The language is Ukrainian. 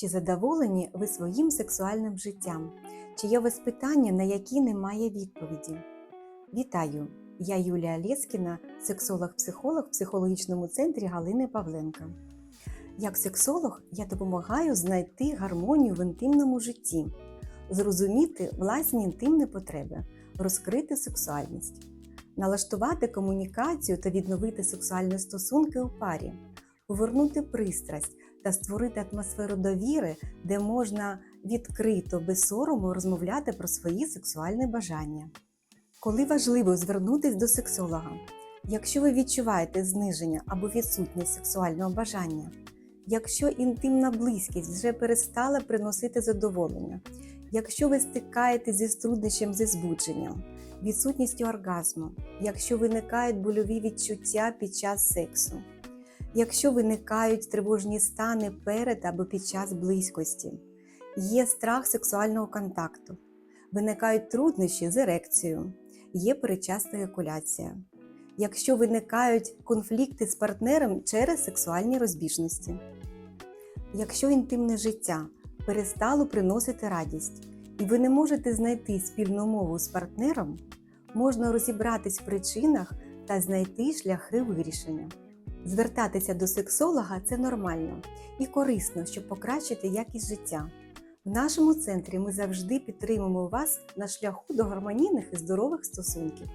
Чи задоволені ви своїм сексуальним життям? Чи є у вас питання, на які немає відповіді? Вітаю! Я Юлія Лєскіна, сексолог-психолог в психологічному центрі Галини Павленка. Як сексолог я допомагаю знайти гармонію в інтимному житті, зрозуміти власні інтимні потреби, розкрити сексуальність, налаштувати комунікацію та відновити сексуальні стосунки у парі, повернути пристрасть та створити атмосферу довіри, де можна відкрито, без сорому розмовляти про свої сексуальні бажання. Коли важливо звернутися до сексолога, якщо ви відчуваєте зниження або відсутність сексуального бажання, якщо інтимна близькість вже перестала приносити задоволення, якщо ви стикаєтесь зі труднощем зі збудженням, відсутністю оргазму, якщо виникають больові відчуття під час сексу, якщо виникають тривожні стани перед або під час близькості, є страх сексуального контакту, виникають труднощі з ерекцією, є передчасна еякуляція. Якщо виникають конфлікти з партнером через сексуальні розбіжності, якщо інтимне життя перестало приносити радість, і ви не можете знайти спільну мову з партнером, можна розібратись в причинах та знайти шляхи вирішення. Звертатися до сексолога це нормально і корисно, щоб покращити якість життя. В нашому центрі ми завжди підтримуємо вас на шляху до гармонійних і здорових стосунків.